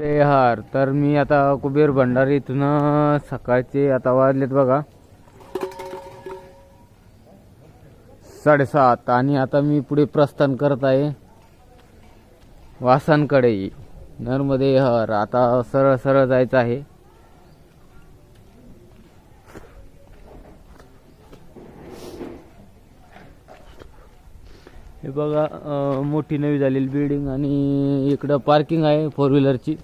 रे हार तर मी आता कुबेर भंडारी इथून सकाळचे आता वाजलेत बघा. साडेसात आणि आता मी पुढे प्रस्थान करत आहे. वासांकडे. नर्मदे हर आता सरळ सरळ जायचं आहे. हे बघा मोठी नवी झालेली बिल्डिंग आणि इकडं पार्किंग आहे फोर व्हीलरची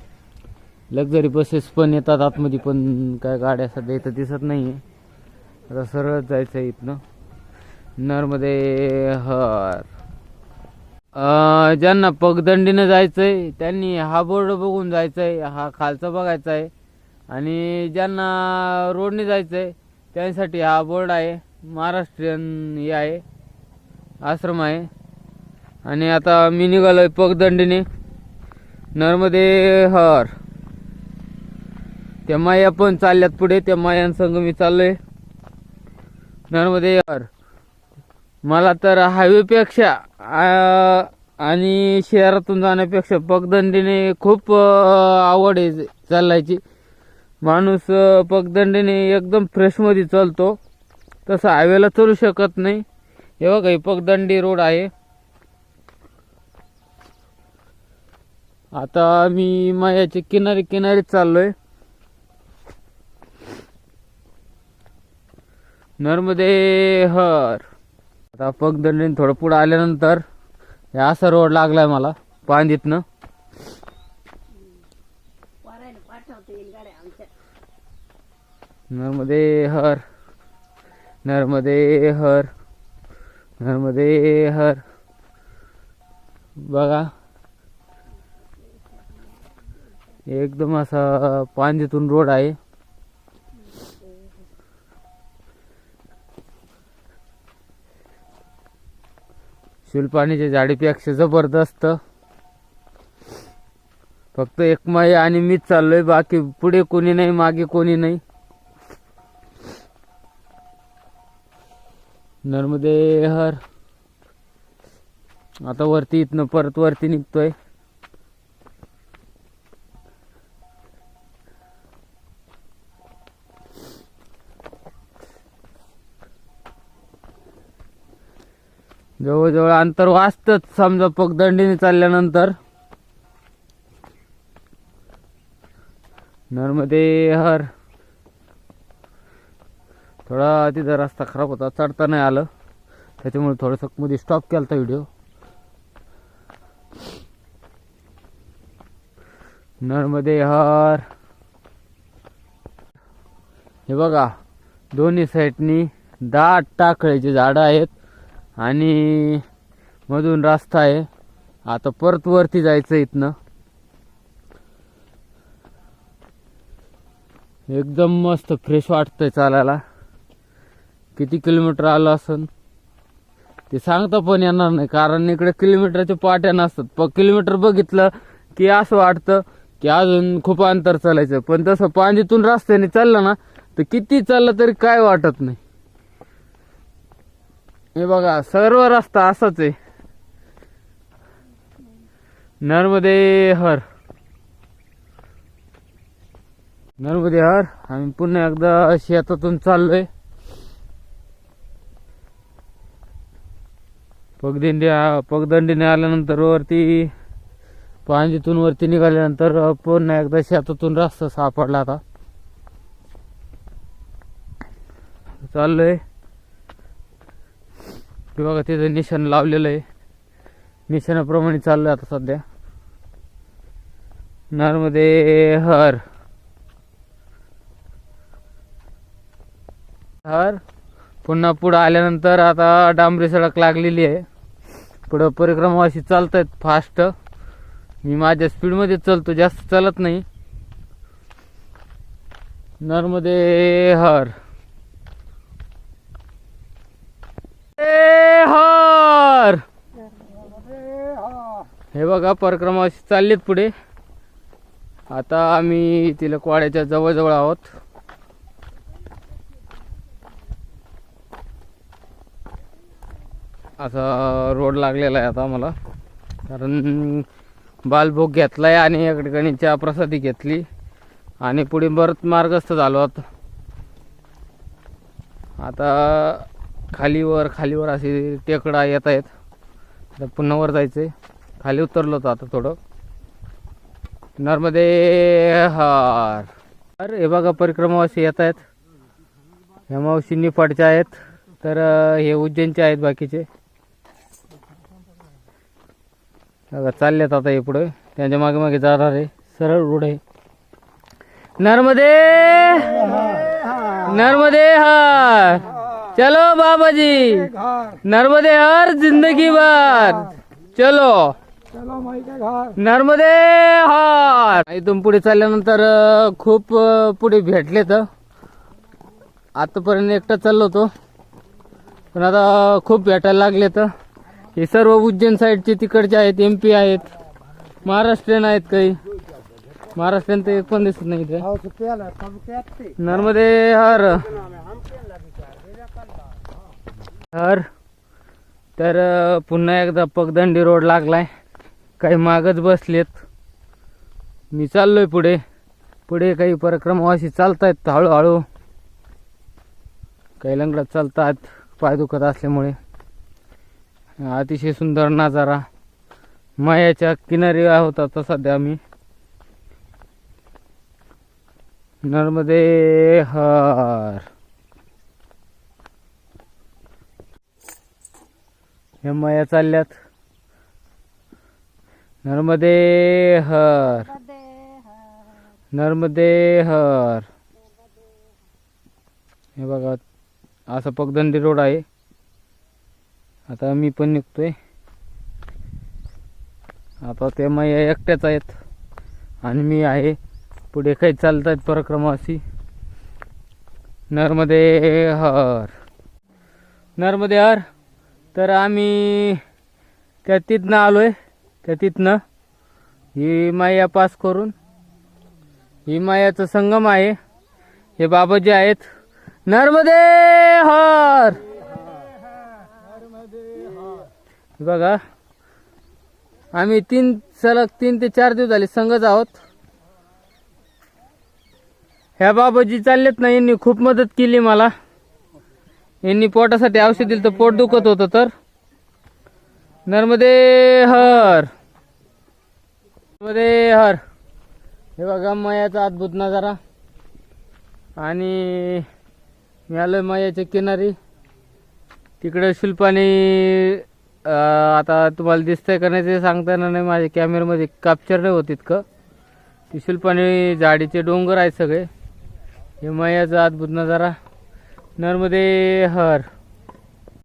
लक्झरी बसेस पण येतात आतमध्ये पण काय गाड्या सध्या इथं दिसत नाही आहे आता सरळ जायचं आहे इथनं. नरमध्ये हर. ज्यांना पगदंडीनं जायचं आहे त्यांनी हा बोर्ड बघून जायचं आहे हा खालचा बघायचा आहे आणि ज्यांना रोडने जायचं आहे त्यांसाठी हा बोर्ड आहे महाराष्ट्रीयन हे आहे आश्रम आहे. आणि आता मी निघालोय पगदंडीने. नर्मदे हर. त्या माया पण चालल्यात पुढे त्या मायांसंग मी चाललोय. नर्मदे यार मला तर हायवेपेक्षा आणि शहरातून जाण्यापेक्षा पगदंडीने खूप आवड आहे चालायची माणूस पगदंडीने एकदम फ्रेशमध्ये चालतो. तसं हायवेला चालू शकत नाही. हे बघा ही पगदंडी रोड आहे. आता मी मायाच्या किनारी चाललो चाललोय. नर्मदे हर आता पगदंडीने थोडं पुढं आल्यानंतर हे असा रोड लागलाय मला पांदीतनं. नर्मदे हर नर्मदे हर नर्मदे हर बघा. एकदम असा पांदीतून रोड आहे. शुलपाणीच्या झाडीपेक्षा जबरदस्त. फक्त एक माई आणि मीच चाललोय बाकी पुढे कोणी नाही मागे कोणी नाही. नर्मदे हर. आता वरती इथनं परत वरती निघतोय. जवळजवळ अंतर वाचतच. समजा पगदंडीने चालल्यानंतर. नर्मदे हर. थोडा तिथं रस्ता खराब होता चढता नाही आलं. त्याच्यामुळे थोडंसं मध्ये स्टॉप केला व्हिडिओ नर्मदे हर. हे बघा दोन्ही साईडनी दाट टाकळीचे झाडं आहेत. आणि मधून रस्ता आहे. आता परत वरती जायचं इथनं. एकदम मस्त फ्रेश वाटतंय चालायला. किती किलोमीटर आलं असन? ते सांगता पण येणार नाही कारण इकडे किलोमीटरच्या पाट्या नसतात. प किलोमीटर बघितलं की असं वाटतं की अजून खूप अंतर चालायचं. पण तसं पांजीतून रस्त्याने चाललं ना तर किती चाललं तरी काय वाटत नाही. हे बघा सर्व रस्ता असाच आहे. नर्मदे हर. नर्मदे हर आम्ही पुन्हा एकदा शेतातून चाललोय. पगदिंडी पगदंडीने आल्यानंतर वरती पांजीतून वरती निघाल्यानंतर पुन्हा एकदा शेतातून रस्ता सापडला आता. चाललोय. हे बघा तिथं निशाण लावलेलं आहे. निशाणाप्रमाणे आहे आता सध्या. नर्मदे हर. हर. पुन्हा पुढं आल्यानंतर आता डांबरी सडक लागलेली आहे. पुढं परिक्रमा अशी आहेत फास्ट मी माझ्या स्पीडमध्ये चालतो जास्त चालत नाही. नर्मदे हर ए हर हे बघा परिक्रमा अशी चाललीत पुढे. आता आम्ही तिला तिलकवाड्याच्या जवळजवळ आहोत. असा रोड लागलेला आहे आता मला कारण बालभोग घेतला आहे आणि या ठिकाणी चहा प्रसादी घेतली. आणि पुढे परत मार्गस्थ झालो आहोत. आता खालीवर खालीवर असे टेकडा येत आहेत. आता पुन्हा वर जायचं आहे खाली उतरलो होतो आता थोडं. नर्मदे हार. अरे हे बघा परिक्रमावासी येत आहेत. ह्या मावशी निफाडच्या आहेत. तर हे उज्जैनचे आहेत बाकीचे. बघा चाललेत आता हे पुढे. त्यांच्या मागे मागे जाणार आहे. सरळ रोड आहे. नर्मदे नर्मदे हार. चलो बाबाजी. नर्मदे हर जिंदगी भर चलो. नर्मदे हर इथून पुढे चालल्यानंतर खूप पुढे भेटले तर. आतापर्यंत एकटा चाललो होतो. पण आता खूप भेटायला लागले तर. हे सर्व उज्जैन साईडचे तिकडचे आहेत एम पी आहेत. महाराष्ट्रीयन आहेत काही. महाराष्ट्रीयन तर एक पण दिसत नाही इथे. नर्मदे हर. हर. तर पुन्हा एकदा पगदंडी रोड लागलाय. काही मागच बसलेत. मी चाललोय पुढे. पुढे काही परिक्रमावासी हो चालतायत हळूहळू. काही लंगडत चालतात पाय दुखत असल्यामुळे. अतिशय सुंदर नजारा. मायाच्या किनारी आहोत आता सध्या आम्ही. नर्मदे हर हे माया चालल्यात. नर्मदे हर नर्मदे हर हे बघा असा पगदंडी रोड आहे. आता मी पण निघतोय. आता ते माया एकट्याच आहेत. आणि मी आहे पुढे काही चालत आहेत पराक्रमाशी नर्मदे हर नर्मदे हर तर आम्ही त्या तिथनं आलो आहे त्या तिथनं? ही माया पास करून ही मायाचं संगम आहे. हे बाबाजी आहेत. नर्मदे हर! बघा आम्ही तीन सलग तीन ते चार दिवस झाले संघच आहोत. ह्या बाबाजी चाललेत ना यांनी खूप मदत केली मला. यांनी पोटासाठी औषध दिलं तर पोट दुखत होतं तर. नर्मदे हर! मध्ये हर. हे बघा मयाचा अद्भुत नजारा. आणि मी आलोय मयाच्या किनारी. तिकडं शिल्पाने आता तुम्हाला दिसतंय का नाही ते सांगता येणार नाही. माझ्या कॅमेऱ्यामध्ये कॅप्चर नाही होत इतकं. ती शिल्पाने झाडीचे डोंगर आहेत सगळे. हे मयाचा अद्भुत नजारा. नर्मदे हर.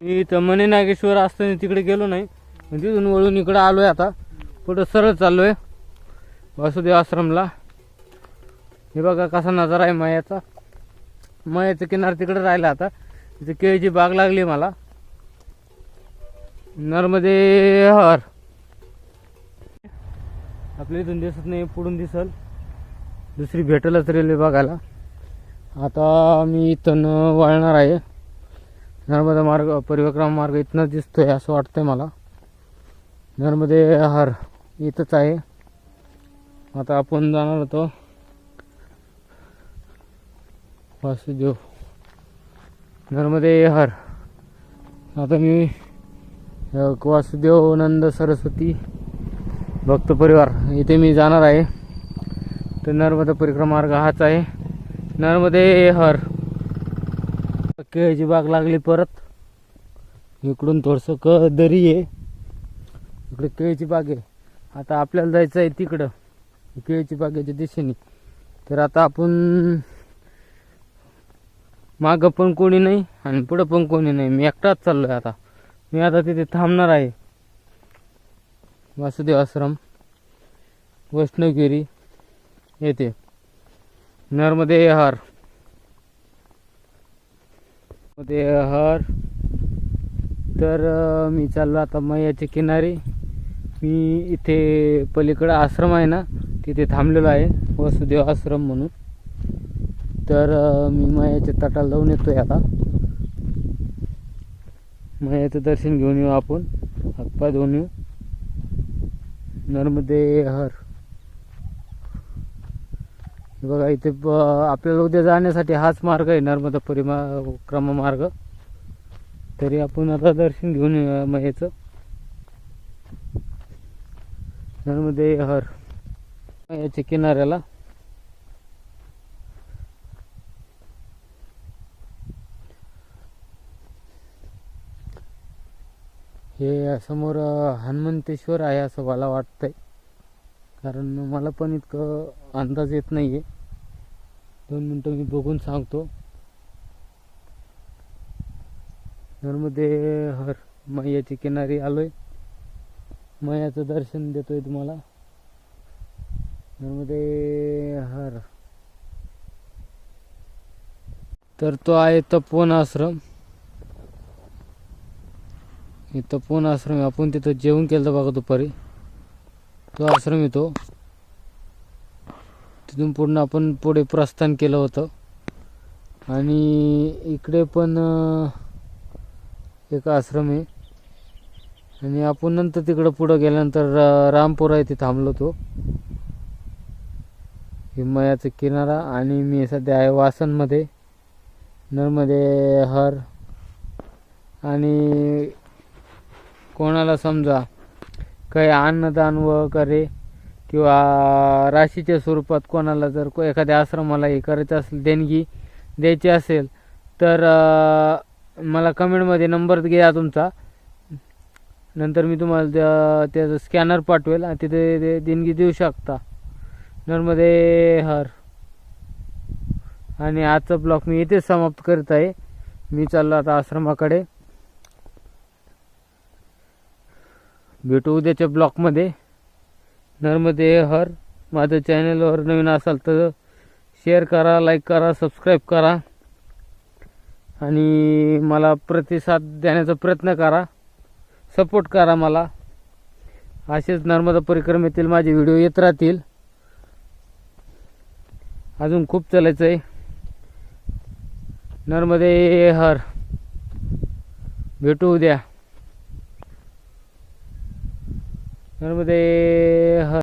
मी इथं मने नागेश्वर असताना तिकडे गेलो नाही. तिथून वळून इकडं आलोय आता. पुढं सरळ चाललोय. वासुदेव आश्रमला. हे बघा कसा नजारा आहे मयाचा. मयाचं किनार तिकडे राहिला आता. तिथे केळीची बाग लागली मला. नर्मदे हर आपल्या इथून दिसत नाही पुढून दिसल. दुसरी भेटेलच रेल्वे बघायला. आता मी इथून वळणार आहे. नर्मदा मार्ग परिवक्रम मार्ग इथनंच दिसतोय असं वाटतंय मला. नर्मदे हर इथंच आहे. आता आपण जाणार होतो. वासुदेव. नर्मदे हर आता मी वासुदेव नंद सरस्वती भक्त परिवार इथे मी जाणार आहे. तर नर्मदा परिक्रमा मार्ग हाच आहे. नर्मदे हर केळीची बाग लागली परत. इकडून थोडंसं क दरी आहे. इकडे केळीची बाग आहे. आता आपल्याला जायचं आहे तिकडं. केळीची बागेच्या दिशेने. तर आता आपण मागं पण कोणी नाही आणि पुढं पण कोणी नाही. मी एकटाच चाललोय आता. मी आता तिथे थांबणार आहे. वासुदेव आश्रम वैष्णवगिरी येथे. नर्मदे हरमध्ये हर तर मी चाललो आता मैयाच्या किनारी. मी इथे पलीकडं आश्रम आहे ना तिथे थांबलेलो आहे. वसुदेव आश्रम म्हणून. तर मी मयाच्या तटाला जाऊन येतोय आता. मयाचं दर्शन घेऊन येऊ आपण. हातपाय धुवून येऊ. नर्मदे हर. बघा इथे आपल्याला उद्या जाण्यासाठी हाच मार्ग आहे नर्मदा परिमा क्रम मार्ग. तरी आपण आता दर्शन घेऊन मयाचं. नर्मदे हर. याच्या किनाऱ्याला. हे समोर हनुमंतेश्वर आहे असं मला वाटतंय. कारण मला पण इतकं अंदाज येत नाही आहे दोन मिनटं मी बघून सांगतो. नर्मदे हर मैयाची किनारी आलोय. मैयाचं दर्शन देतोय तुम्हाला. नर्मदे हर। तर तो आहे तपोवन आश्रम. हे तपोवन आश्रम आहे. आपण तिथं जेवण केलं होतं बघा दुपारी. तो आश्रम येतो तिथून पूर्ण आपण पुढे प्रस्थान केलं होतं. आणि इकडे पण एक आश्रम आहे. आणि आपण नंतर तिकडं पुढं गेल्यानंतर रा- रामपुरा येथे थांबलो तो हिमालयाचा किनारा आणि मी सध्या आहे वासनमध्ये. नर्मदे हर. आणि कोणाला समजा काही अन्नदान वगैरे किंवा राशीच्या स्वरूपात कोणाला जर को एखाद्या आश्रमाला हे करायचं असेल देणगी द्यायची असेल तर मला कमेंटमध्ये नंबर घ्या तुमचा. नंतर मी तुम्हाला त्या- त्याचं स्कॅनर पाठवेल आणि तिथे ते देणगी देऊ शकता. नर्मदे हर. आणि आजचा ब्लॉग मी इथेच समाप्त करत आहे. मी चाललो आता आश्रमाकडे. भेटू उद्याच्या ब्लॉकमध्ये नर्मदे हर. माझ्या चॅनलवर नवीन असाल तर शेअर करा लाईक करा सबस्क्राईब करा. आणि मला प्रतिसाद देण्याचा प्रयत्न करा. सपोर्ट करा मला. असेच नर्मदा परिक्रमेतील माझे व्हिडिओ येत राहतील. अजून खूप चालायचं आहे नर्मदे हर. भेटू उद्या. नर्मदे हर.